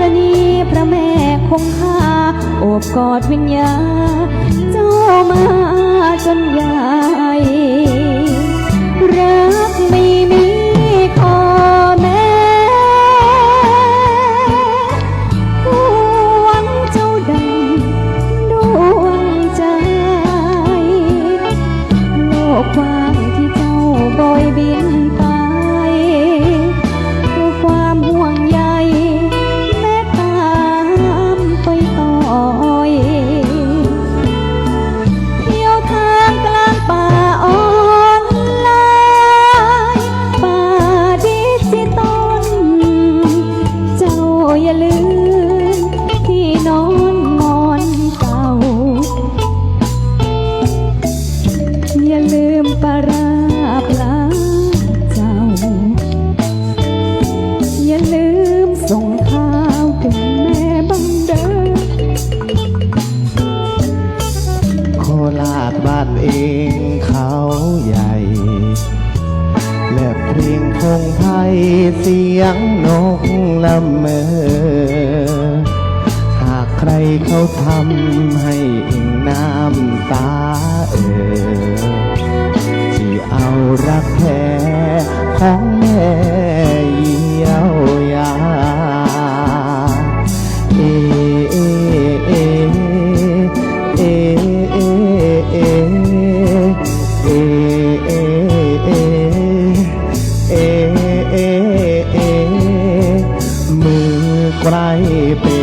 รณีพระแม่คงคาโอบกอดวิญญาเจ้ามาจนยายรักไม่มีขอแม่หวังเจ้าดังดวงใจโลกว่า ปลาร้าปลาเจ้า อย่าลืมส่งข้าวถึงแม่บังเดินโคราชบ้านเองเขาใหญ่ และเพลงพงไพยเสียงนกละเมอ หากใครเขาทำให้เองน้ำตาเออ จากแผลของแม่เยียวยาเอเอเอเอเอเอเอเอเอเอมือไกลเป็น